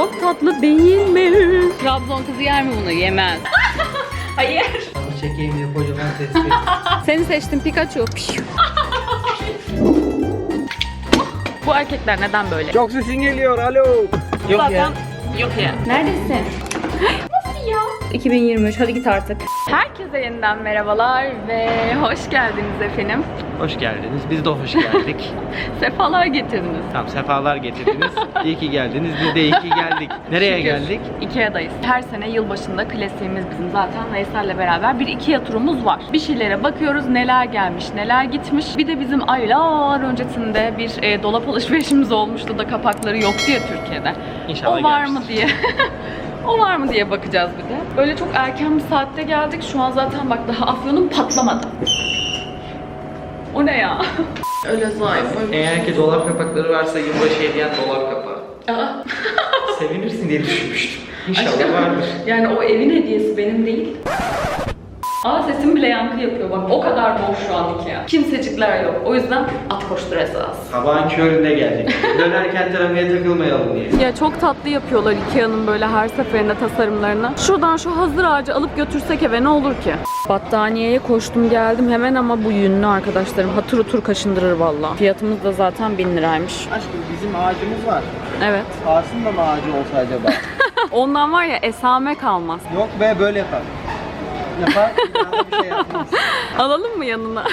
Çok tatlı değil mi? Trabzon kızı yer mi bunu? Yemez. Hayır. Onu çekeyim diye kocaman tespih. Seni seçtim Pikachu. Bu erkekler neden böyle? Çok sesin geliyor alo. Yok ya. yok ya. Neredesin? Nasıl ya? 2023 hadi git artık. Herkese yeniden merhabalar ve hoş geldiniz efendim. Hoş geldiniz. Biz de hoş geldik. Sefalar getirdiniz. Tamam sefalar getirdiniz. İyi ki geldiniz. Biz de iyi ki geldik. Nereye Şükür. geldik? Ikea'dayız. Her sene yılbaşında klasiğimiz bizim zaten Veysel'le beraber bir Ikea turumuz var. Bir şeylere bakıyoruz neler gelmiş, neler gitmiş. Bir de bizim aylar öncesinde bir e, dolap alışverişimiz olmuştu da kapakları yoktu ya Türkiye'de. İnşallah o var mı diye. o var mı diye bakacağız bir de. Böyle çok erken bir saatte geldik. Şu an zaten bak daha afyonum patlamadı. O ne ya? Öyle zayıf. Eğer ki dolap kapakları varsa yılbaşı hediyen dolap kapağı. Aa. Sevinirsin diye düşünmüştüm. İnşallah Aşkım. vardır. Yani o evin hediyesi benim değil. Aa sesim bile yankı yapıyor bak o kadar boş şu an Ikea. Kimsecikler yok. O yüzden at koştur esas. Sabahın köründe geldik. Dönerken trafiğe takılmayalım diye. Ya çok tatlı yapıyorlar Ikea'nın böyle her seferinde tasarımlarını. Şuradan şu hazır ağacı alıp götürsek eve ne olur ki? Battaniyeye koştum geldim hemen ama bu yünlü arkadaşlarım hatır otur kaşındırır valla. Fiyatımız da zaten 1000 liraymış. Aşkım bizim ağacımız var. Evet. Kasım da mı ağacı olsa acaba? Ondan var ya esame kalmaz. Yok be böyle yapar. Yapar, bir şey yapmaz. Alalım mı yanına?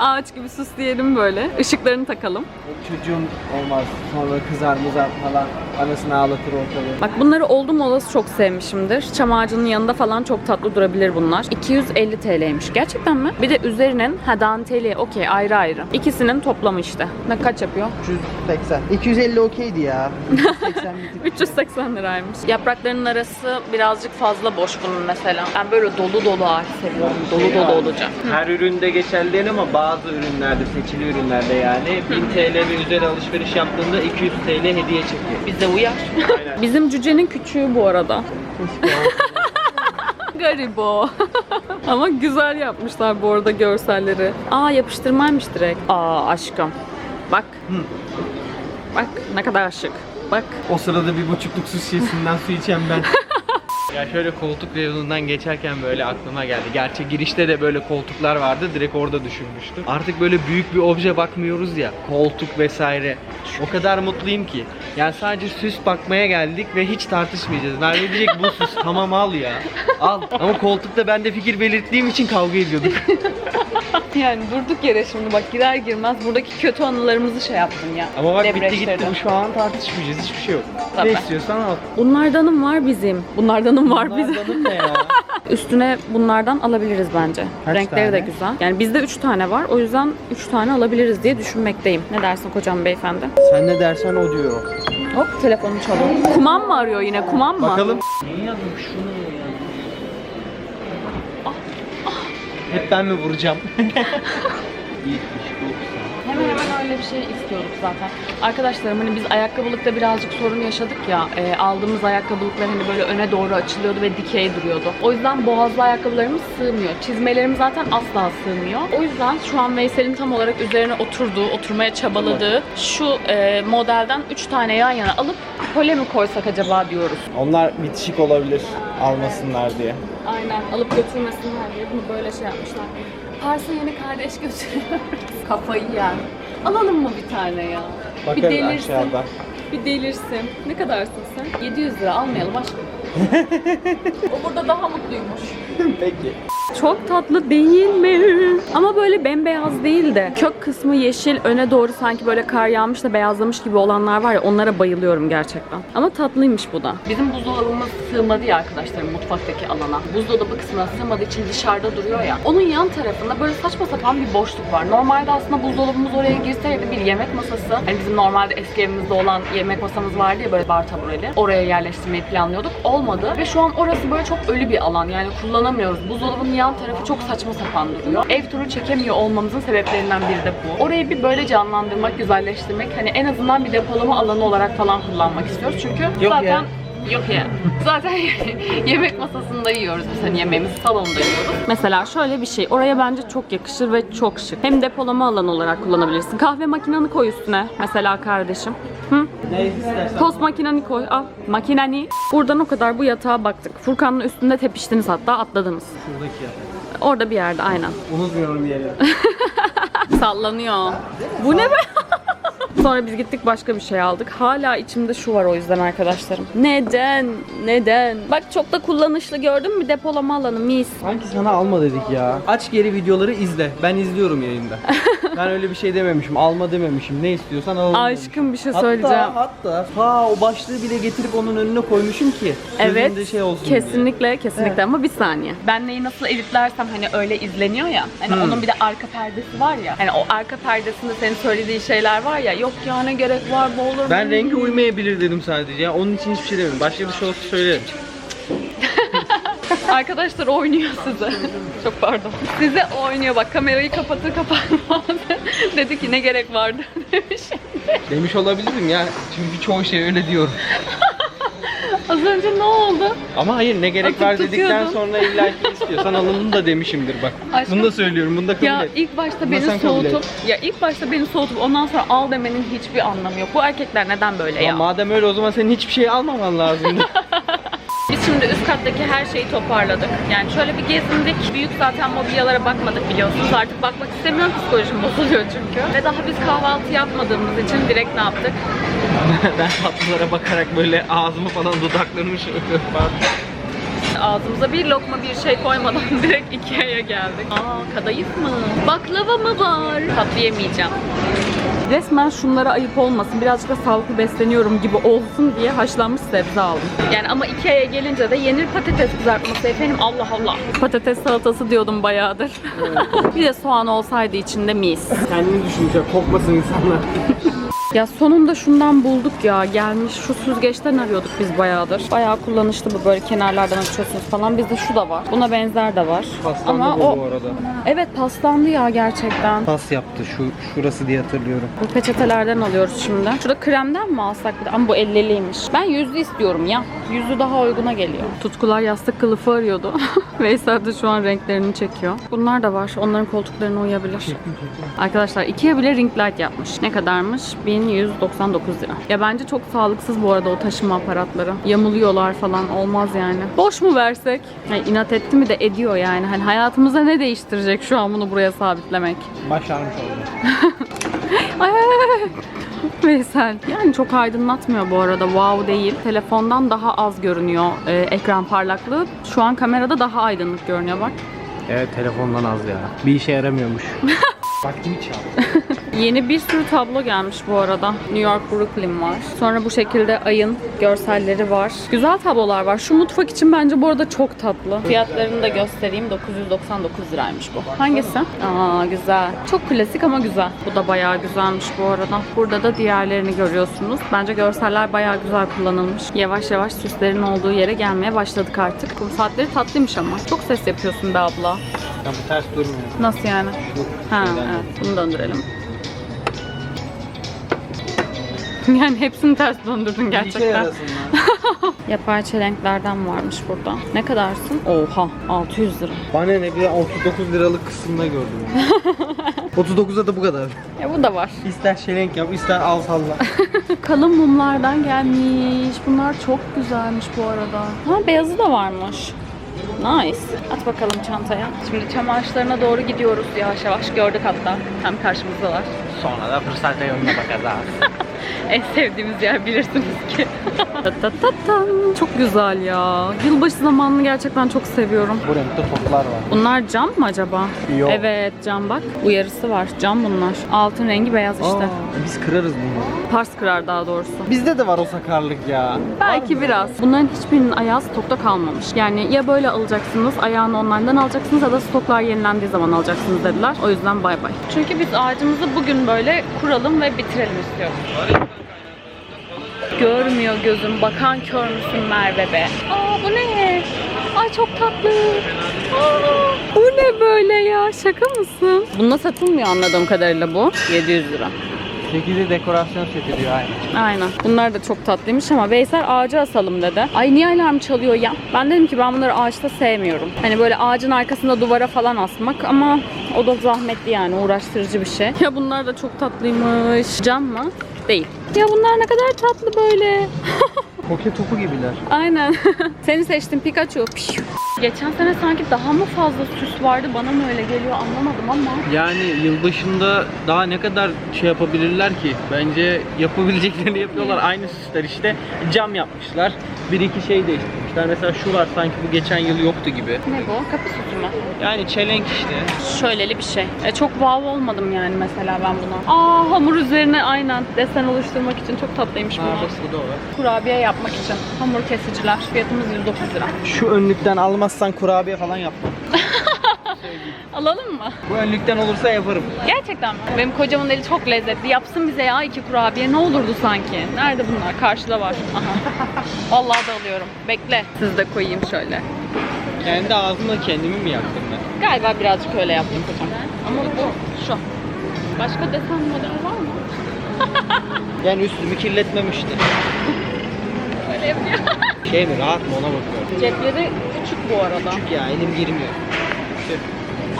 Ağaç gibi süsleyelim böyle. Işıklarını takalım. Çocuğun olmaz. Sonra kızar mızar falan. Anasını ağlatır ortalığı. Bak bunları oldum olası çok sevmişimdir. Çam ağacının yanında falan çok tatlı durabilir bunlar. 250 TL'ymiş. Gerçekten mi? Bir de üzerinin ha danteli okey ayrı ayrı. İkisinin toplamı işte. Ne kaç yapıyor? 380. 250 okeydi ya. 380 bir tık. 380 liraymış. Yapraklarının arası birazcık fazla boş bunun mesela. Ben böyle dolu dolu ağaç seviyorum. Dolu dolu olacak. Her üründe geçerli değil ama bazı ürünlerde, seçili ürünlerde yani 1000 TL ve üzeri alışveriş yaptığında 200 TL hediye çekiyor. Bize uyar. Aynen. Bizim cücenin küçüğü bu arada. Garibo. Ama güzel yapmışlar bu arada görselleri. Aa yapıştırmaymış direkt. Aa aşkım. Bak. Bak ne kadar şık. Bak. O sırada bir buçukluk su şişesinden su içen ben. Ya şöyle koltuk reyonundan geçerken böyle aklıma geldi. Gerçi girişte de böyle koltuklar vardı. Direkt orada düşünmüştüm. Artık böyle büyük bir obje bakmıyoruz ya. Koltuk vesaire. O kadar mutluyum ki. Yani sadece süs bakmaya geldik ve hiç tartışmayacağız. Merve diyecek bu süs. Tamam al ya. Al. Ama koltukta ben de fikir belirttiğim için kavga ediyorduk. Yani durduk yere şimdi bak girer girmez buradaki kötü anılarımızı şey yaptın ya. Ama bak bitti gitti. Bu şu an tartışmayacağız. Hiçbir şey yok. Tabii. Ne istiyorsan al. Bunlardanım var bizim. Bunlardanım var bizim. Bunlardanın ne ya? Üstüne bunlardan alabiliriz bence. Kaç Renkleri de tane? güzel. Yani bizde 3 tane var. O yüzden 3 tane alabiliriz diye düşünmekteyim. Ne dersin kocam beyefendi? Sen ne dersen o diyor. Hop telefonu çalıyor. Kumam mı arıyor yine? Kumam mı? Bakalım. Niye yazmış şunu ya? Hep ben mi vuracağım? Hemen hemen öyle bir şey istiyorduk zaten. Arkadaşlarım hani biz ayakkabılıkta birazcık sorun yaşadık ya. e, aldığımız ayakkabılıklar hani böyle öne doğru açılıyordu ve dikey duruyordu. O yüzden boğazlı ayakkabılarımız sığmıyor. Çizmelerim zaten asla sığmıyor. O yüzden şu an Veysel'in tam olarak üzerine oturduğu, oturmaya çabaladığı şu e, modelden 3 tane yan yana alıp pole mi koysak acaba diyoruz. Onlar bitişik olabilir almasınlar diye. Aynen alıp götürmesinler diye bunu böyle şey yapmışlar. Pars'a yeni kardeş götürüyoruz. Kafayı yer. Alalım mı bir tane ya? bir Bakarız delirsin. aşağıda. Bir delirsin. Ne kadarsın sen? 700 lira almayalım aşkım. o burada daha mutluymuş. Peki. Çok tatlı değil mi? Ama böyle bembeyaz değil de kök kısmı yeşil, öne doğru sanki böyle kar yağmış da beyazlamış gibi olanlar var ya onlara bayılıyorum gerçekten. Ama tatlıymış bu da. Bizim buzdolabımız sığmadı ya arkadaşlar mutfaktaki alana. Buzdolabı kısmına sığmadığı için dışarıda duruyor ya. Onun yan tarafında böyle saçma sapan bir boşluk var. Normalde aslında buzdolabımız oraya girseydi bir yemek masası. Hani bizim normalde eski evimizde olan yemek masamız vardı ya böyle bar tabureli. Oraya yerleştirmeyi planlıyorduk. Olmadı. Ve şu an orası böyle çok ölü bir alan. Yani kullanamıyoruz. Buzdolabının yan tarafı çok saçma sapan duruyor. Ev turu çekemiyor olmamızın sebeplerinden biri de bu. Orayı bir böyle canlandırmak, güzelleştirmek. Hani en azından bir depolama alanı olarak falan kullanmak istiyoruz. Çünkü Yok zaten ya. Yok ya. Zaten yemek masasında yiyoruz biz hani yemeğimizi salonda yiyoruz. Mesela şöyle bir şey. Oraya bence çok yakışır ve çok şık. Hem depolama alanı olarak kullanabilirsin. Kahve makinanı koy üstüne mesela kardeşim. Hı? Tost makineni koy. Al makineni. Buradan o kadar bu yatağa baktık. Furkan'ın üstünde tepiştiniz hatta atladınız. Şuradaki yatak. Orada bir yerde aynen. Unutmuyorum yeri. Sallanıyor. Bu ne be? Sonra biz gittik başka bir şey aldık. Hala içimde şu var o yüzden arkadaşlarım. Neden? Neden? Bak çok da kullanışlı gördün mü? Depolama alanı mis. Sanki sana alma dedik ya. Aç geri videoları izle. Ben izliyorum yayında. ben öyle bir şey dememişim. Alma dememişim. Ne istiyorsan demişim. Aşkım bir şey söyleyeceğim. Hatta hatta ha o başlığı bile getirip onun önüne koymuşum ki. Evet. şey olsun diye. kesinlikle kesinlikle Evet. ama bir saniye. Ben neyi nasıl editlersem hani öyle izleniyor ya. Hani Hmm. onun bir de arka perdesi var ya. Hani o arka perdesinde senin söylediği şeyler var ya. Yok ya ne gerek var bu olur Ben mu? rengi uymayabilir dedim sadece. Ya onun için hiçbir şey demedim. Başka bir şey olsa söylerim. Arkadaşlar oynuyor size. Çok pardon. Size oynuyor bak kamerayı kapatır kapatmaz. Dedi ki ne gerek vardı demiş. Demiş olabilirim ya. Çünkü çoğu şey öyle diyorum. Az önce ne oldu? Ama hayır ne gerek Atıp var dedikten tutuyordum. sonra illa ki istiyorsan alın da demişimdir bak. Aşkım. Bunu da söylüyorum. Bunu da kabul Ya et. ilk başta Bunu beni sen kabul et. soğutup ya ilk başta beni soğutup ondan sonra al demenin hiçbir anlamı yok. Bu erkekler neden böyle ya? Ama madem öyle o zaman senin hiçbir şey almaman lazımdı. Biz şimdi üst kattaki her şeyi toparladık. Yani şöyle bir gezindik. Büyük zaten mobilyalara bakmadık biliyorsunuz. Artık bakmak istemiyorum psikolojim bozuluyor çünkü. Ve daha biz kahvaltı yapmadığımız için direkt ne yaptık? ben tatlılara bakarak böyle ağzımı falan dudaklarımı şöyle. Ağzımıza bir lokma bir şey koymadan direkt Ikea'ya geldik. Aa kadayıf mı? Baklava mı var? Tatlı yemeyeceğim. Resmen şunlara ayıp olmasın, birazcık da sağlıklı besleniyorum gibi olsun diye haşlanmış sebze aldım. Yani ama Ikea'ya gelince de yenir patates kızartması efendim Allah Allah. Patates salatası diyordum bayağıdır. bir de soğan olsaydı içinde mis. Kendini düşünecek, kokmasın insanlar. Ya sonunda şundan bulduk ya. Gelmiş şu süzgeçten arıyorduk biz bayağıdır. Bayağı kullanışlı bu böyle kenarlardan açıyorsunuz falan. Bizde şu da var. Buna benzer de var. Paslandı Ama bu o bu arada. evet paslandı ya gerçekten. Pas yaptı şu şurası diye hatırlıyorum. Bu peçetelerden alıyoruz şimdi. Şurada kremden mi alsak bir de? Ama bu 50'liymiş. Ben yüzlü istiyorum ya. Yüzlü daha uyguna geliyor. Tutkular yastık kılıfı arıyordu. Veysel de şu an renklerini çekiyor. Bunlar da var. Onların koltuklarına uyabilir. Arkadaşlar Ikea bile ring light yapmış. Ne kadarmış? 1199 lira. Ya bence çok sağlıksız bu arada o taşıma aparatları. Yamuluyorlar falan. Olmaz yani. Boş mu versek? Yani inat etti mi de ediyor yani. Hani hayatımıza ne değiştirecek şu an bunu buraya sabitlemek? Başarmış oldu. Ay, ay, ay, ay. Veysel. Yani çok aydınlatmıyor bu arada. Wow değil. Telefondan daha az görünüyor e, ekran parlaklığı. Şu an kamerada daha aydınlık görünüyor bak. Evet telefondan az ya. Bir işe yaramıyormuş. Vaktimi çaldı. Yeni bir sürü tablo gelmiş bu arada. New York Brooklyn var. Sonra bu şekilde ayın görselleri var. Güzel tablolar var. Şu mutfak için bence bu arada çok tatlı. Fiyatlarını da göstereyim. 999 liraymış bu. Hangisi? Aa güzel. Çok klasik ama güzel. Bu da bayağı güzelmiş bu arada. Burada da diğerlerini görüyorsunuz. Bence görseller bayağı güzel kullanılmış. Yavaş yavaş süslerin olduğu yere gelmeye başladık artık. Bu saatleri tatlıymış ama. Çok ses yapıyorsun be abla. Ya bu ters durmuyor. Nasıl yani? Bu Ha evet. Bunu döndürelim. Yani hepsini ters döndürdün işe gerçekten. Yapay çelenklerden varmış burada. Ne kadarsın? Oha 600 lira. Bana ne bir de 39 liralık kısımda gördüm. ya. 39'a da bu kadar. Ya bu da var. İster şelenk yap, ister al salla. Kalın mumlardan gelmiş. Bunlar çok güzelmiş bu arada. Ha beyazı da varmış. Nice. At bakalım çantaya. Şimdi çam ağaçlarına doğru gidiyoruz yavaş yavaş. Gördük hatta. Tam karşımızdalar. Sonra da fırsat yoluna bakacağız. En sevdiğimiz yer bilirsiniz ki. Çok güzel ya. Yılbaşı zamanını gerçekten çok seviyorum. bu renkte toplar var. Bunlar cam mı acaba? Yok. Evet cam bak. Uyarısı var. Cam bunlar. Altın rengi beyaz işte. Aa, biz kırarız bunları. Pars kırar daha doğrusu. Bizde de var o sakarlık ya. Belki biraz. Bunların hiçbirinin ayağı stokta kalmamış. Yani ya böyle alacaksınız, ayağını online'dan alacaksınız ya da stoklar yenilendiği zaman alacaksınız dediler. O yüzden bay bay. Çünkü biz ağacımızı bugün böyle kuralım ve bitirelim istiyoruz. Görmüyor gözüm, bakan kör müsün Merve be? Aa bu ne? Ay çok tatlı. Aa, bu ne böyle ya? Şaka mısın? Bununla satılmıyor anladığım kadarıyla bu. 700 lira. 8'i dekorasyon seti diyor aynı. Aynen. Bunlar da çok tatlıymış ama Veysel ağaca asalım dedi. Ay niye alarm çalıyor ya? Ben dedim ki ben bunları ağaçta sevmiyorum. Hani böyle ağacın arkasında duvara falan asmak ama o da zahmetli yani uğraştırıcı bir şey. Ya bunlar da çok tatlıymış. Cam mı? Değil. Ya bunlar ne kadar tatlı böyle. Poke topu gibiler. Aynen. Seni seçtim Pikachu. Geçen sene sanki daha mı fazla süs vardı bana mı öyle geliyor anlamadım ama. Yani yılbaşında daha ne kadar şey yapabilirler ki? Bence yapabileceklerini yapıyorlar. Aynı süsler işte. Cam yapmışlar. Bir iki şey değiştirmişler. Mesela şu var sanki bu geçen yıl yoktu gibi. Ne bu? Kapı süsü mü? Yani çelenk işte. Şöyleli bir şey. E, çok wow olmadım yani mesela ben buna. Aa hamur üzerine aynen desen oluşturmak için çok tatlıymış bu. bu da var. Kurabiye yapmak için. Hamur kesiciler. Fiyatımız 109 lira. Şu önlükten almazsan kurabiye falan yapma. Alalım mı? Bu önlükten olursa yaparım. Gerçekten mi? Benim kocamın eli çok lezzetli. Yapsın bize ya iki kurabiye. Ne olurdu sanki? Nerede bunlar? Karşıda var. Aha. Vallahi da alıyorum. Bekle. Siz de koyayım şöyle. Kendi ağzımla kendimi mi yaktım ben? Galiba birazcık öyle yaptım kocam. Ama bu şu. Başka desen model var mı? Yani üstümü kirletmemişti. Öyle yapıyor. Şey mi rahat mı ona bakıyorum. Cepleri küçük bu arada. Küçük ya elim girmiyor.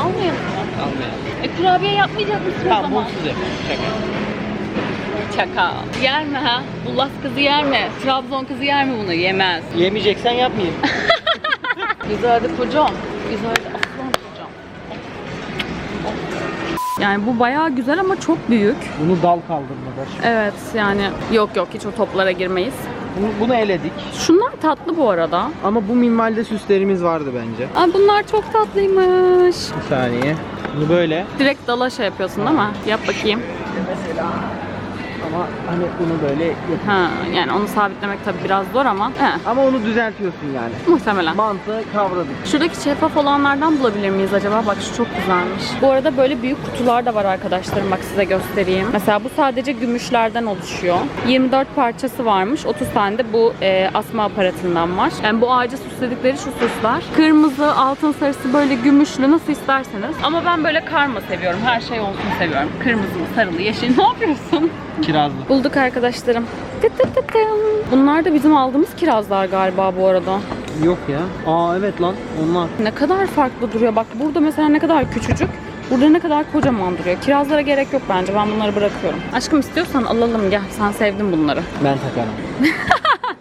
Almayalım mı? Almayalım. E kurabiye yapmayacak mısın o Tamam zaman? bunsuz yapalım. Şaka. Çaka. Yer mi ha? Bu Las kızı yer mi? Trabzon kızı yer mi bunu? Yemez. Yemeyeceksen yapmayayım. Güzeldi kocam. Güzeldi aslan kocam. Yani bu bayağı güzel ama çok büyük. Bunu dal kaldırmadır. Evet yani yok yok hiç o toplara girmeyiz. Bunu, bunu eledik. Şunlar tatlı bu arada. Ama bu minvalde süslerimiz vardı bence. Ay bunlar çok tatlıymış. Bir saniye. Bunu böyle. Direkt dala şey yapıyorsun değil mi? Yap bakayım. Mesela. Ama hani bunu böyle yap- Ha yani onu sabitlemek tabii biraz zor ama he, Ama onu düzeltiyorsun yani. muhtemelen. Mantığı kavradık. Şuradaki şeffaf olanlardan bulabilir miyiz acaba? Bak şu çok güzelmiş. Bu arada böyle büyük kutular da var arkadaşlarım. Bak size göstereyim. Mesela bu sadece gümüşlerden oluşuyor. 24 parçası varmış. 30 tane de bu e, asma aparatından var. Yani bu ağacı süsledikleri şu süsler. Kırmızı, altın sarısı böyle gümüşlü nasıl isterseniz. Ama ben böyle karma seviyorum. Her şey olsun seviyorum. Kırmızılı, sarılı, yeşil. Ne yapıyorsun? Kirazlı. Bulduk arkadaşlarım. Tıt tıt tıt. Bunlar da bizim aldığımız kirazlar galiba bu arada. Yok ya. Aa evet lan onlar. Ne kadar farklı duruyor. Bak burada mesela ne kadar küçücük. Burada ne kadar kocaman duruyor. Kirazlara gerek yok bence. Ben bunları bırakıyorum. Aşkım istiyorsan alalım gel. Sen sevdin bunları. Ben takarım.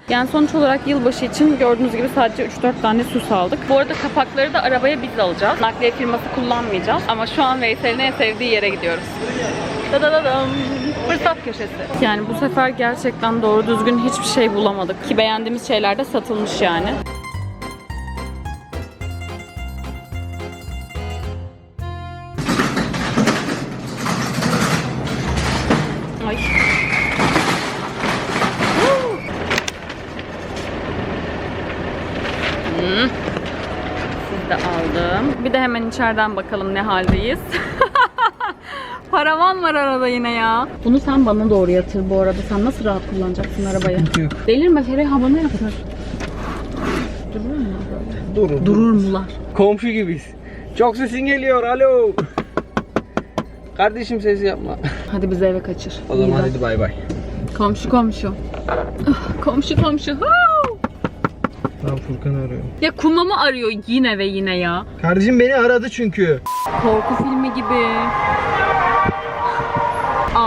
Yani sonuç olarak yılbaşı için gördüğünüz gibi sadece 3-4 tane süs aldık. Bu arada kapakları da arabaya biz alacağız. Nakliye firması kullanmayacağız. Ama şu an Veysel'in en sevdiği yere gidiyoruz. Dadadadam. Fırsat köşesi. Yani bu sefer gerçekten doğru düzgün hiçbir şey bulamadık. Ki beğendiğimiz şeyler de satılmış yani. Hmm. Siz de aldım. Bir de hemen içeriden bakalım ne haldeyiz. Paravan var arada yine ya. Bunu sen bana doğru yatır bu arada. Sen nasıl rahat kullanacaksın arabayı? yok. Delirme Feriha bana yatır. Durur mu? Durur. Durur mular? Komşu gibiyiz. Çok sesin geliyor. Alo. Kardeşim sesi yapma. Hadi bizi eve kaçır. O zaman İyi hadi bay bay. Komşu komşu. Ah, komşu komşu. Ben Furkan'ı arıyorum. Ya kumamı arıyor yine ve yine ya. Kardeşim beni aradı çünkü. Korku filmi gibi.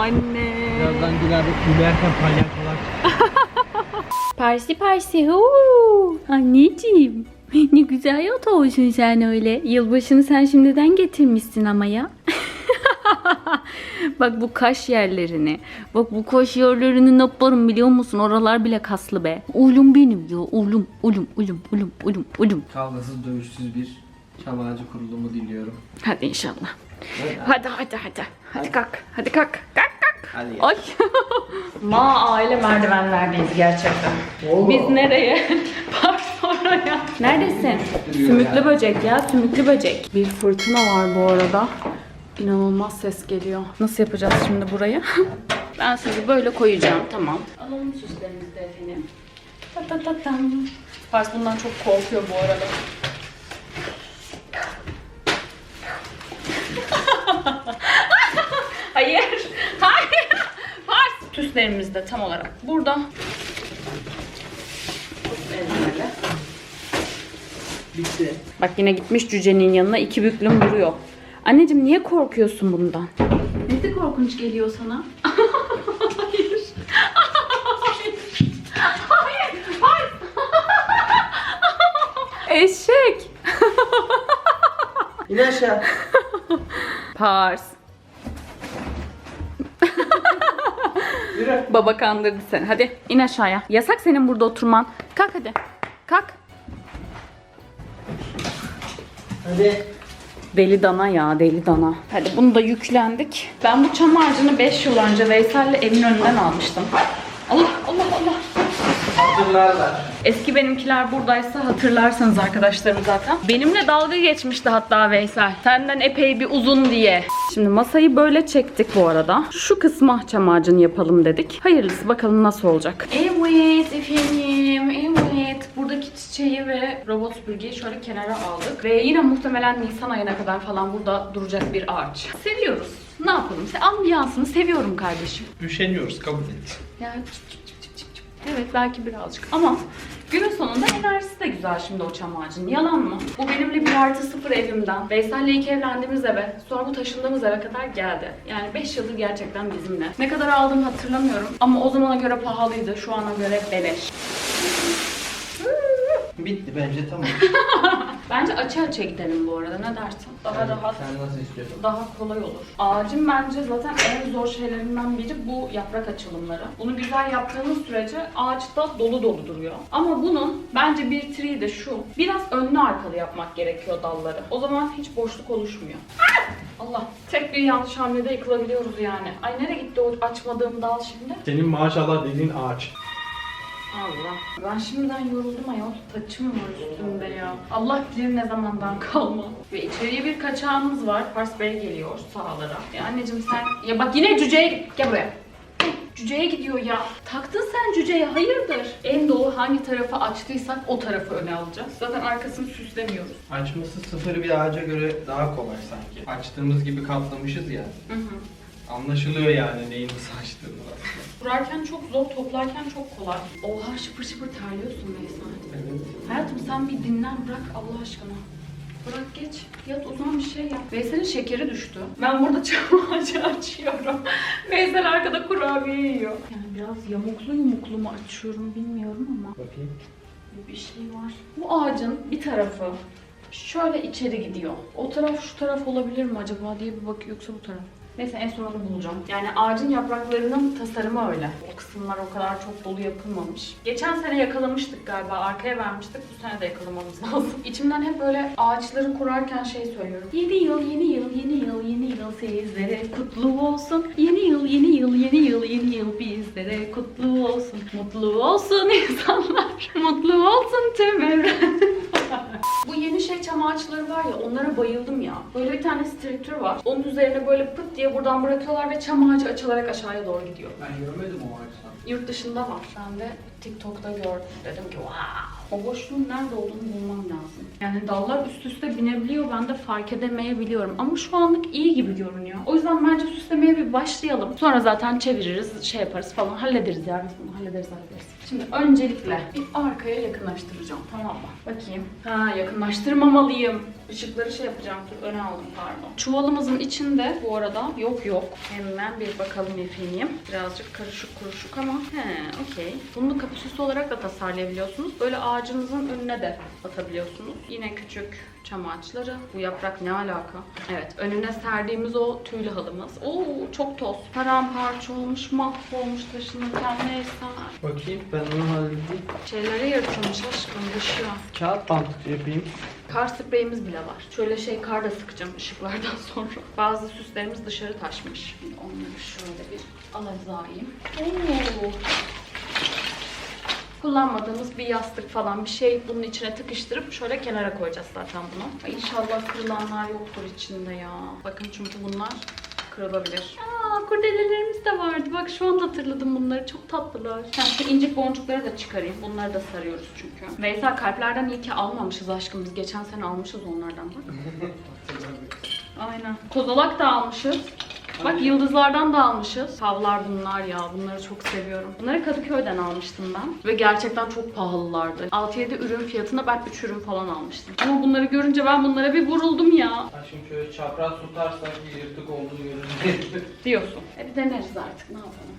Anne. Birazdan güler, gülerken palyaçolar Parsi parsi huu. Anneciğim. Ne güzel yat olsun sen öyle. Yılbaşını sen şimdiden getirmişsin ama ya. bak bu kaş yerlerini. Bak bu kaş yerlerini ne yaparım biliyor musun? Oralar bile kaslı be. Oğlum benim ya. Oğlum, oğlum, oğlum, oğlum, oğlum, oğlum. Kavgasız dövüşsüz bir çam ağacı kurulumu diliyorum. Hadi inşallah. Hadi hadi hadi. Hadi kalk. Hadi kalk. Kalk kalk. Hadi ya. Ay. Ma aile merdivenlerdeyiz gerçekten. Biz nereye? Pardon ya. Neredesin? Sümüklü böcek ya, sümüklü böcek. Bir fırtına var bu arada. İnanılmaz ses geliyor. Nasıl yapacağız şimdi burayı? ben sizi böyle koyacağım. Tamam. Alalım süslerimizi de efendim. Ta ta ta tam. Pars bundan çok korkuyor bu arada. Hayır. Hayır. süslerimiz de tam olarak burada. Bitti. Bak yine gitmiş cücenin yanına iki büklüm duruyor. Anneciğim niye korkuyorsun bundan? Nesi korkunç geliyor sana? Hayır. Hayır. Hayır. Eşek. İn aşağı. Pars. Yürü. Baba kandırdı seni. Hadi in aşağıya. Yasak senin burada oturman. Kalk hadi. Kalk. Hadi. Deli dana ya deli dana. Hadi bunu da yüklendik. Ben bu çam ağacını 5 yıl önce Veysel'le evin önünden almıştım. Allah Allah Allah. Hatırlarlar. Eski benimkiler buradaysa hatırlarsınız arkadaşlarım zaten. Benimle dalga geçmişti hatta Veysel. Senden epey bir uzun diye. Şimdi masayı böyle çektik bu arada. Şu kısma çam ağacını yapalım dedik. Hayırlısı bakalım nasıl olacak. Evet efendim. Evet. Buradaki çiçeği ve robot süpürgeyi şöyle kenara aldık. Ve yine muhtemelen Nisan ayına kadar falan burada duracak bir ağaç. Seviyoruz. Ne yapalım? Se- Ambiyansını seviyorum kardeşim. Üşeniyoruz kabul et. Yani Evet belki birazcık ama günün sonunda enerjisi de güzel şimdi o çam ağacının. Yalan mı? Bu benimle bir artı sıfır evimden. Veysel'le ilk evlendiğimiz eve, sonra bu taşındığımız eve kadar geldi. Yani 5 yıldır gerçekten bizimle. Ne kadar aldığımı hatırlamıyorum ama o zamana göre pahalıydı. Şu ana göre beleş. Bitti bence tamam. Bence açı açıya gidelim bu arada. Ne dersin? Daha rahat. Sen nasıl istiyorsun? daha kolay olur. Ağacın bence zaten en zor şeylerinden biri bu yaprak açılımları. Bunu güzel yaptığınız sürece ağaçta dolu dolu duruyor. Ama bunun bence bir triği de şu. Biraz önlü arkalı yapmak gerekiyor dalları. O zaman hiç boşluk oluşmuyor. Allah. Tek bir yanlış hamlede yıkılabiliyoruz yani. Ay nereye gitti o açmadığım dal şimdi? Senin maşallah dediğin ağaç. Allah. Ben şimdiden yoruldum ayol. Taçım var üstümde ya. Allah bilir ne zamandan kalma. Ve içeriye bir kaçağımız var. Pars Bey geliyor sağlara. Ya anneciğim sen... Ya bak yine cüceye git. Gel buraya. Cüceye gidiyor ya. Taktın sen cüceye hayırdır? En dolu hangi tarafı açtıysak o tarafı öne alacağız. Zaten arkasını süslemiyoruz. Açması sıfır bir ağaca göre daha kolay sanki. Açtığımız gibi kaplamışız ya. Hı hı. Anlaşılıyor yani neyin nasıl aslında. Kurarken çok zor, toplarken çok kolay. Oha şıpır şıpır terliyorsun Veysel. Evet. Hayatım sen bir dinlen bırak Allah aşkına. Bırak geç. Yat uzan bir şey yap. Veysel'in şekeri düştü. Ben burada çam ağacı açıyorum. Veysel arkada kurabiye yiyor. Yani biraz yamuklu yumuklu mu açıyorum bilmiyorum ama Bakayım. bir şey var. Bu ağacın bir tarafı şöyle içeri gidiyor. O taraf şu taraf olabilir mi acaba diye bir bakıyor yoksa bu taraf. Neyse en son onu bulacağım. Yani ağacın yapraklarının tasarımı öyle. O kısımlar o kadar çok dolu yapılmamış. Geçen sene yakalamıştık galiba. Arkaya vermiştik. Bu sene de yakalamamız lazım. İçimden hep böyle ağaçları kurarken şey söylüyorum. Yeni yıl, yeni yıl, yeni yıl, yeni yıl sizlere kutlu olsun. Yeni yıl, yeni yıl, yeni yıl, yeni yıl bizlere kutlu olsun. Mutlu olsun insanlar. Mutlu olsun tüm evren. Bu yeni şey çam ağaçları var ya onlara bayıldım ya. Böyle bir tane striptür var. Onun üzerine böyle pıt diye buradan bırakıyorlar ve çam ağacı açılarak aşağıya doğru gidiyor. Ben görmedim o ağaçtan. Yurt dışında var. Ben de TikTok'ta gördüm. Dedim ki wow. O boşluğun nerede olduğunu bulmam lazım. Yani dallar üst üste binebiliyor. Ben de fark edemeyebiliyorum. Ama şu anlık iyi gibi görünüyor. O yüzden bence süslemeye bir başlayalım. Sonra zaten çeviririz, şey yaparız falan. Hallederiz ya biz bunu hallederiz hallederiz. Şimdi öncelikle bir arkaya yakınlaştıracağım. Tamam mı? Bakayım. Ha yakınlaştırmamalıyım. Işıkları şey yapacağım. Dur öne aldım pardon. Çuvalımızın içinde bu arada yok yok. Hemen bir bakalım efendim. Birazcık karışık kuruşuk ama he okey. Bunu kapüsüsü olarak da tasarlayabiliyorsunuz. Böyle ağacınızın önüne de atabiliyorsunuz. Yine küçük çam ağaçları. Bu yaprak ne alaka? Evet önüne serdiğimiz o tüylü halımız. Oo çok toz. Paramparça olmuş, mahvolmuş taşınırken neyse. Bakayım ben onu halledeyim. Şeyleri yırtılmış aşkım dışı. Kağıt bant yapayım. Kar spreyimiz bile var. Şöyle şey kar da sıkacağım ışıklardan sonra. Bazı süslerimiz dışarı taşmış. Şimdi onları şöyle bir alazayım. Oo. Kullanmadığımız bir yastık falan bir şey bunun içine tıkıştırıp şöyle kenara koyacağız zaten bunu. Ay inşallah kırılanlar yoktur içinde ya. Bakın çünkü bunlar kırılabilir. Aa kurdelelerimiz de vardı. Bak şu anda hatırladım bunları. Çok tatlılar. Ha, şu incik boncukları da çıkarayım. Bunları da sarıyoruz çünkü. Veysel kalplerden iyi ki almamışız aşkım. Biz geçen sene almışız onlardan bak. Aynen. Kozalak da almışız. Bak yıldızlardan da almışız. Havlar bunlar ya. Bunları çok seviyorum. Bunları Kadıköy'den almıştım ben. Ve gerçekten çok pahalılardı. 6-7 ürün fiyatına ben 3 ürün falan almıştım. Ama bunları görünce ben bunlara bir vuruldum ya. Ha şimdi şöyle çapraz tutarsak bir yırtık olduğunu görürüz. Diyorsun. E bir deneriz artık ne yapalım.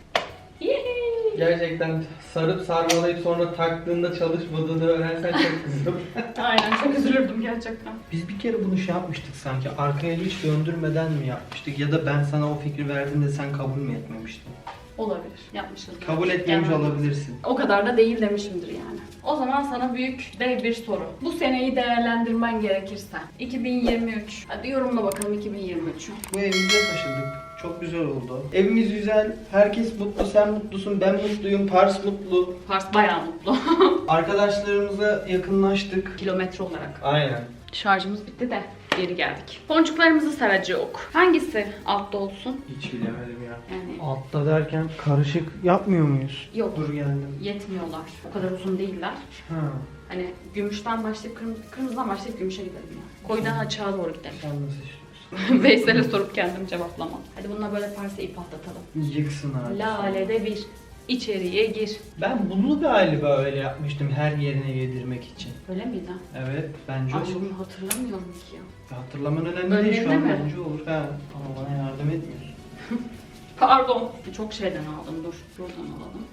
Gerçekten sarıp sarmalayıp sonra taktığında çalışmadığını öğrensen çok kızdım. Aynen çok üzülürdüm gerçekten. Biz bir kere bunu şey yapmıştık sanki. Arkaya hiç döndürmeden mi yapmıştık? Ya da ben sana o fikri verdiğimde sen kabul mü etmemiştin? Olabilir. Yapmışız. Kabul etmemiş Yani olabilirsin. O kadar da değil demişimdir yani. O zaman sana büyük dev bir soru. Bu seneyi değerlendirmen gerekirse. 2023. Hadi yorumla bakalım 2023'ü. Bu evimize taşındık. Çok güzel oldu. Evimiz güzel. Herkes mutlu. Sen mutlusun. Ben mutluyum. Pars mutlu. Pars bayağı mutlu. Arkadaşlarımıza yakınlaştık. Kilometre olarak. Aynen. Şarjımız bitti de geri geldik. Boncuklarımızı saracak. Hangisi altta olsun? Hiç bilemedim ya. Yani Altta derken karışık yapmıyor muyuz? Yok. Dur geldim. yetmiyorlar. O kadar uzun değiller. Ha. Hani gümüşten başlayıp kırmızı, kırmızıdan başlayıp gümüşe gidelim ya. Koydan açığa doğru gidelim. Sen nasıl istiyorsun? Veysel'e sorup kendim cevaplamam. Hadi bununla böyle parça ip atlatalım. Yıksın abi. Lalede bir. İçeriye gir. Ben bunu galiba öyle yapmıştım her yerine yedirmek için. Öyle miydi? Evet bence Ay olur. bunu hatırlamıyorum ki ya. Hatırlaman önemli değil şu an mi? bence olur. Ha. Ama bana yardım etmiyorsun. Pardon. Çok şeyden aldım dur. Buradan alalım.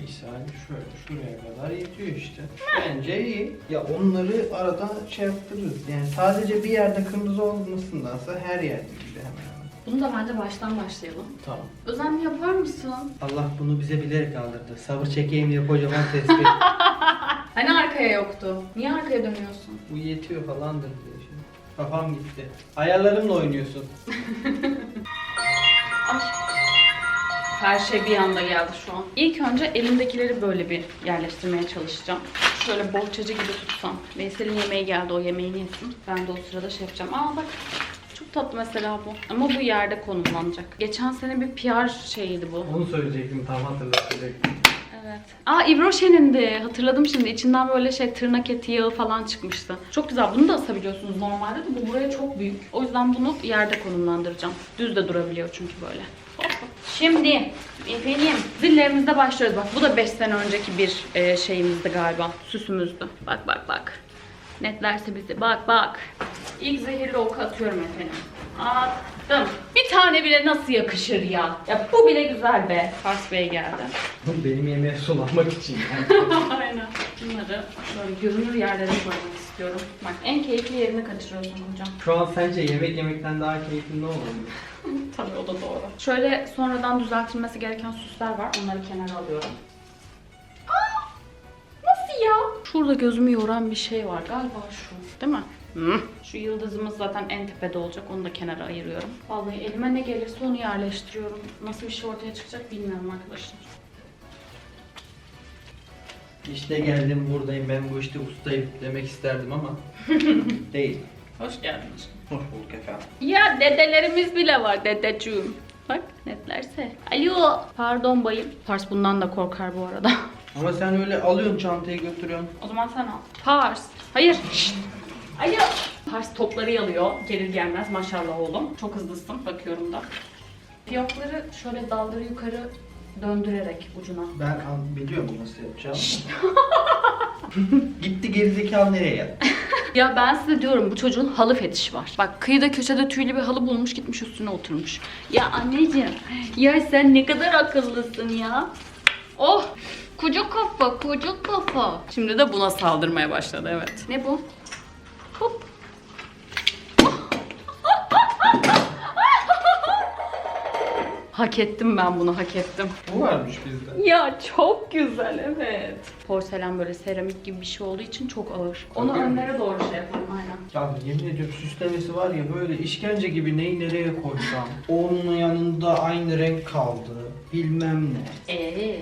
Misal şöyle şuraya kadar yetiyor işte. Bence iyi. Ya onları arada şey yaptırırız. Yani sadece bir yerde kırmızı olmasındansa her yerde gibi hemen. Bunu da bence baştan başlayalım. Tamam. Özen yapar mısın? Allah bunu bize bilerek kaldırdı. Sabır çekeyim diye kocaman tespih. Hani arkaya yoktu? Niye arkaya dönüyorsun? Bu yetiyor falandır diye şimdi. Kafam gitti. Ayarlarımla oynuyorsun. Ay. Her şey bir anda geldi şu an. İlk önce elimdekileri böyle bir yerleştirmeye çalışacağım. Şöyle bohçacı gibi tutsam. Veysel'in yemeği geldi o yemeğini yesin. Ben de o sırada şey yapacağım. Aa bak tatlı mesela bu. Ama bu yerde konumlanacak. Geçen sene bir PR şeyiydi bu. Onu söyleyecektim tam hatırlatacaktım. Evet. Aa Ivroşen'in de hatırladım şimdi. İçinden böyle şey tırnak eti yağı falan çıkmıştı. Çok güzel. Bunu da asabiliyorsunuz normalde de bu buraya çok büyük. O yüzden bunu yerde konumlandıracağım. Düz de durabiliyor çünkü böyle. Şimdi efendim zillerimizde başlıyoruz. Bak bu da 5 sene önceki bir e, şeyimizdi galiba. Süsümüzdü. Bak bak bak. Netlerse bizi. Bak bak. İlk zehirli oku atıyorum efendim. Attım. Bir tane bile nasıl yakışır ya? Ya bu bile güzel be. Fars Bey geldi. Benim yemeğe sulanmak için yani. Aynen. Bunları şöyle görünür yerlere koymak istiyorum. Bak en keyifli yerini kaçırıyorsun hocam. Şu an sence yemek yemekten daha keyifli ne olabilir? Tabii o da doğru. Şöyle sonradan düzeltilmesi gereken süsler var. Onları kenara alıyorum. Ya? Şurada gözümü yoran bir şey var. Galiba şu. Değil mi? Hı. Şu yıldızımız zaten en tepede olacak. Onu da kenara ayırıyorum. Vallahi elime ne gelirse onu yerleştiriyorum. Nasıl bir şey ortaya çıkacak bilmiyorum arkadaşlar. İşte geldim buradayım ben bu işte ustayım demek isterdim ama değil. Hoş geldiniz. Hoş bulduk efendim. Ya dedelerimiz bile var dedeciğim. Bak netlerse. Alo. Pardon bayım. Pars bundan da korkar bu arada. Ama sen öyle alıyorsun çantayı götürüyorsun. O zaman sen al. Pars. Hayır. Şşt. Alo. Pars topları yalıyor. Gelir gelmez maşallah oğlum. Çok hızlısın bakıyorum da. Fiyokları şöyle dalları yukarı döndürerek ucuna. Ben al, biliyorum nasıl yapacağım. Gitti gerizekalı nereye yattı? Ya ben size diyorum bu çocuğun halı fetişi var. Bak kıyıda köşede tüylü bir halı bulmuş gitmiş üstüne oturmuş. Ya anneciğim ya sen ne kadar akıllısın ya. Oh kucuk kafa kucuk kafa. Şimdi de buna saldırmaya başladı evet. Ne bu? Hop. Hak ettim ben bunu hak ettim. Bu varmış bizde. Ya çok güzel evet. Porselen böyle seramik gibi bir şey olduğu için çok ağır. Onu Tabii. önlere doğru şey yapalım aynen. Ya yemin ediyorum süslemesi var ya böyle işkence gibi neyi nereye koysam. Onun yanında aynı renk kaldı. Bilmem ne. Eee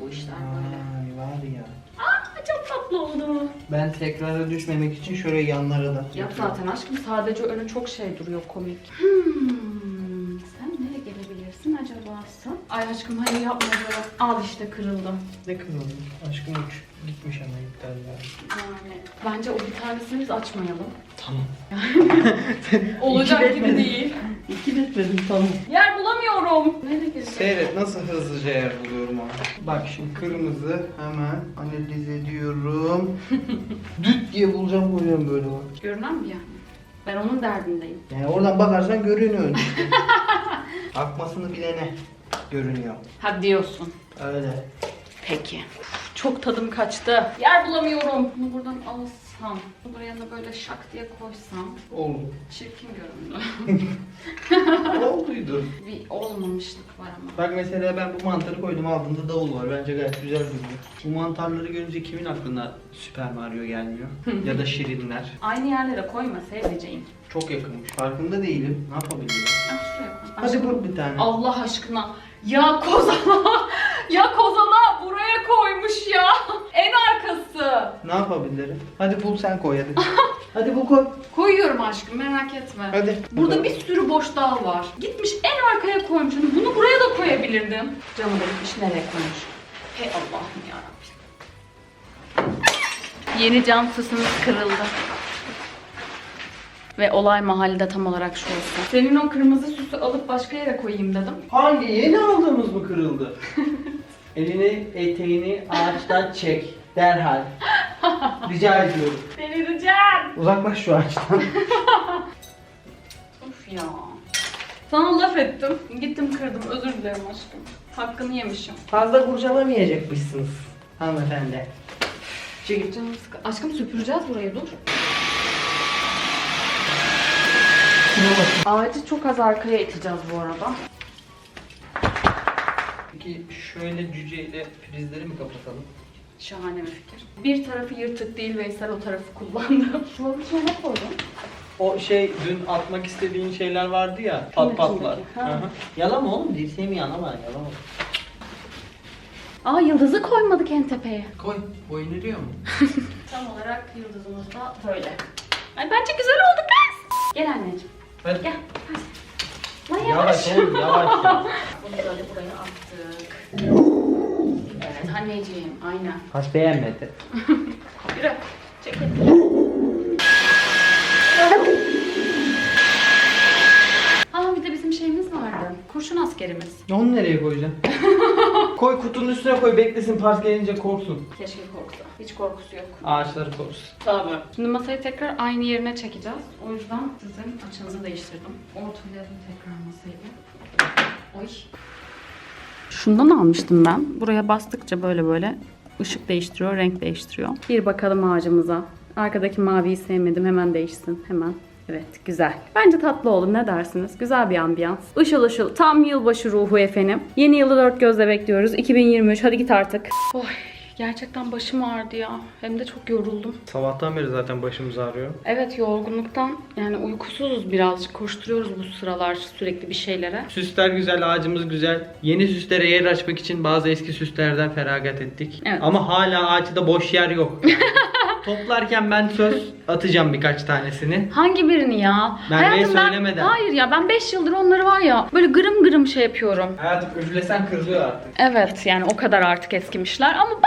bu işler böyle. Ay var ya. Aa çok tatlı oldu. Ben tekrara düşmemek için şöyle yanlara da. Yap zaten aşkım sadece önü çok şey duruyor komik. Hmm, acaba? Ay aşkım hayır yapma böyle. Al işte kırıldı. Ne kızım? Aşkım uç. Gitmiş ama iptal ya. Yani bence o bir tanesini biz açmayalım. Tamam. Olacak İki gibi değil. İki bekledim tamam. Yer bulamıyorum. Nereye gireceğim? Seyret nasıl hızlıca yer buluyorum ama. Bak şimdi kırmızı hemen analiz ediyorum. Düt diye bulacağım koyuyorum böyle bak. Görünen mi yani? Ben onun derdindeyim. Yani oradan bakarsan görünüyor. Akmasını bilene görünüyor. Ha diyorsun. Öyle. Peki. Çok tadım kaçtı. Yer bulamıyorum. Bunu buradan alsam. Buraya da böyle şak diye koysam. Oldu. Çirkin göründü. Olduydu. bir olmamışlık var ama. Bak mesela ben bu mantarı koydum altında davul var. Bence gayet güzel duruyor. Bu mantarları görünce kimin aklına Süper Mario gelmiyor? ya da Şirinler. Aynı yerlere koyma sevdiceğim. Çok yakınmış. Farkında değilim. Ne yapabilirim? Ben şuraya koy. Hadi Aşkım, bul bir tane. Allah aşkına. Ya kozana. ya kozana buraya koymuş ya. En arkası. Ne yapabilirim? Hadi bul sen koy hadi. hadi bul koy. Koyuyorum aşkım merak etme. Hadi. Burada bir sürü boş dal var. Gitmiş en arkaya koymuş. Hani Bunu buraya da koyabilirdin. Camı da gitmiş nereye koymuş. Hey Allah'ım yarabbim. Yeni cam süsümüz kırıldı. Ve olay mahallede tam olarak şu olsun. Senin o kırmızı süsü alıp başka yere koyayım dedim. Hangi yeni aldığımız mı kırıldı? Elini eteğini ağaçtan çek. Derhal. Rica ediyorum. Delireceğim. Uzaklaş şu ağaçtan. Of ya. Sana laf ettim. Gittim kırdım. Özür dilerim aşkım. Hakkını yemişim. Fazla kurcalamayacakmışsınız hanımefendi. Çekil. Canım sıkı. Aşkım süpüreceğiz burayı dur. Ağacı çok az arkaya iteceğiz bu arada. Peki şöyle cüceyle prizleri mi kapatalım? Şahane bir fikir. Bir tarafı yırtık değil Veysel o tarafı kullandı. Bir şey ne koydum? O şey dün atmak istediğin şeyler vardı ya. Pat patlar. içindeki, ha. Hı hı. Yalama oğlum dirseğimi yanama yalama. Aa yıldızı koymadık en tepeye. Koy. Boyun eriyor mu? Tam olarak yıldızımız da böyle. Ay bence güzel oldu kız. Gel anneciğim. Hadi. Gel. Hadi. Lan yavaş. Yavaş oğlum yavaş. ya. Bunu böyle buraya attık. Evet anneciğim aynen. Has beğenmedi. Yürü. Çekil. Aa bir de bizim şeyimiz vardı. Kurşun askerimiz. Onu nereye koyacaksın? koy kutunun üstüne koy beklesin park gelince korksun. Keşke korksa. Hiç korkusu yok. Ağaçları korusun. Tabii. Şimdi masayı tekrar aynı yerine çekeceğiz. O yüzden sizin açınızı değiştirdim. Ortalayalım tekrar masayı. Oy. Şundan almıştım ben. Buraya bastıkça böyle böyle ışık değiştiriyor, renk değiştiriyor. Bir bakalım ağacımıza. Arkadaki maviyi sevmedim. Hemen değişsin. Hemen. Evet güzel. Bence tatlı oldu ne dersiniz? Güzel bir ambiyans. Işıl ışıl tam yılbaşı ruhu efendim. Yeni yılı dört gözle bekliyoruz. 2023 hadi git artık. Oy gerçekten başım ağrıdı ya. Hem de çok yoruldum. Sabahtan beri zaten başımız ağrıyor. Evet yorgunluktan yani uykusuzuz birazcık koşturuyoruz bu sıralar sürekli bir şeylere. Süsler güzel, ağacımız güzel. Yeni süslere yer açmak için bazı eski süslerden feragat ettik. Evet. Ama hala ağaçta boş yer yok. Toplarken ben söz atacağım birkaç tanesini. Hangi birini ya? Ben Hayatım niye söylemeden? Hayır ya ben 5 yıldır onları var ya böyle gırım gırım şey yapıyorum. Hayatım üflesen kırılıyor artık. Evet yani o kadar artık eskimişler ama çok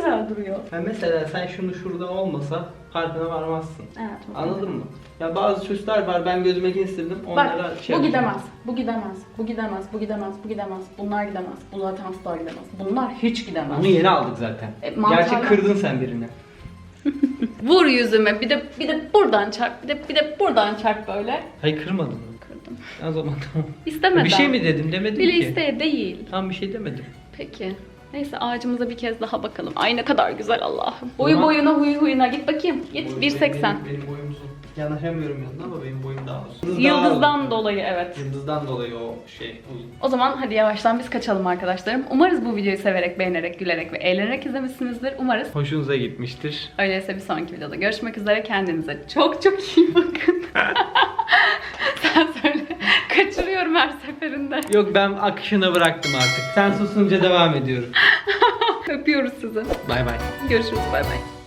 güzel duruyor. Ha mesela sen şunu şurada olmasa farkına varmazsın. Evet. o Anladın mı? Ya bazı süsler var ben gözüme kestirdim onlara Bak şey bu gidemez, bu gidemez, bu gidemez, bu gidemez, bu gidemez, bunlar gidemez, bu zaten asla gidemez, bunlar hiç gidemez. Bunu yeni aldık zaten. E, mantarlar- Gerçi kırdın sen birini. Vur yüzüme bir de bir de buradan çarp, bir de bir de buradan çarp böyle. Hayır kırmadın mı? Kırdım. O zaman tamam. İstemeden. Bir şey mi dedim demedim Bile ki. isteye değil. Tam bir şey demedim. Peki. Neyse ağacımıza bir kez daha bakalım. Ay ne kadar güzel Allah'ım. Boyu boyuna huyu huyuna git bakayım. Git 1.80. Benim, benim boyum uzun. Yanaşamıyorum yanına ama benim boyum daha uzun. Yıldızdan dolayı evet. Yıldızdan dolayı o şey uzun. O zaman hadi yavaştan biz kaçalım arkadaşlarım. Umarız bu videoyu severek, beğenerek, gülerek ve eğlenerek izlemişsinizdir. Umarız. Hoşunuza gitmiştir. Öyleyse bir sonraki videoda görüşmek üzere. Kendinize çok çok iyi bakın. Sen söyle. Kaçırıyorum her seferinde. Yok ben akışına bıraktım artık. Sen susunca devam ediyorum. Öpüyoruz sizi. Bay bay. Görüşürüz. Bay bay.